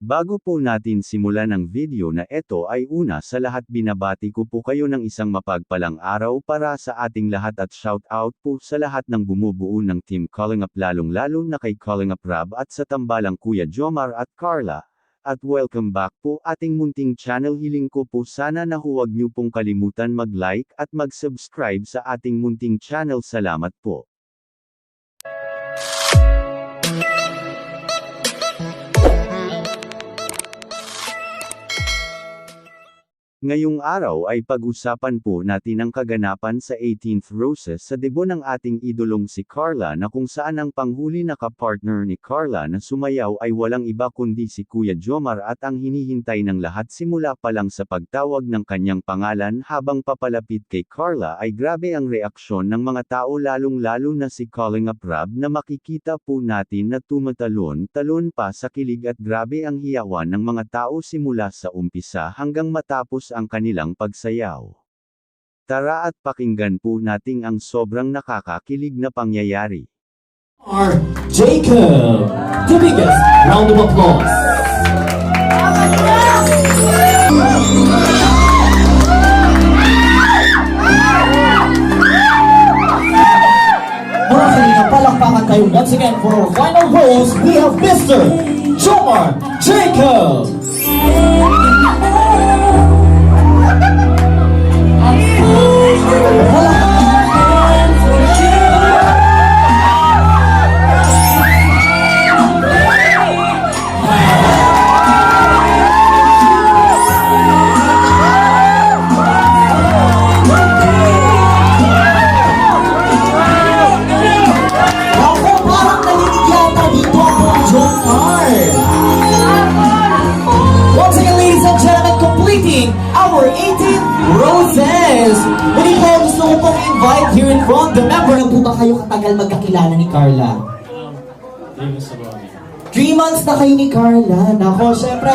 Bago po natin simulan ang video na ito ay una sa lahat binabati ko po kayo ng isang mapagpalang araw para sa ating lahat at shout out po sa lahat ng bumubuo ng Team Calling Up lalong lalo na kay Calling Up Rab at sa tambalang Kuya Jomar at Carla. At welcome back po ating munting channel hiling ko po sana na huwag niyo pong kalimutan mag-like at mag-subscribe sa ating munting channel salamat po. Ngayong araw ay pag-usapan po natin ang kaganapan sa 18th Roses sa debut ng ating idolong si Carla na kung saan ang panghuli na kapartner ni Carla na sumayaw ay walang iba kundi si Kuya Jomar at ang hinihintay ng lahat simula pa lang sa pagtawag ng kanyang pangalan habang papalapit kay Carla ay grabe ang reaksyon ng mga tao lalong-lalo na si Calling Up Rab na makikita po natin na tumatalon-talon pa sa kilig at grabe ang hiyawan ng mga tao simula sa umpisa hanggang matapos ang kanilang pagsayaw. Tara at pakinggan po nating ang sobrang nakakakilig na pangyayari. are Jacob. The biggest round of applause. Mga kanina, palakpakan kayo once again for our final rose. We have Mr. Jomar Jacob. Our 18 roses. Muli po, gusto ko pong invite here in front the member. Ano po ba kayo katagal magkakilala ni Carla? Ago. Three months na kayo ni Carla. Nako, syempre,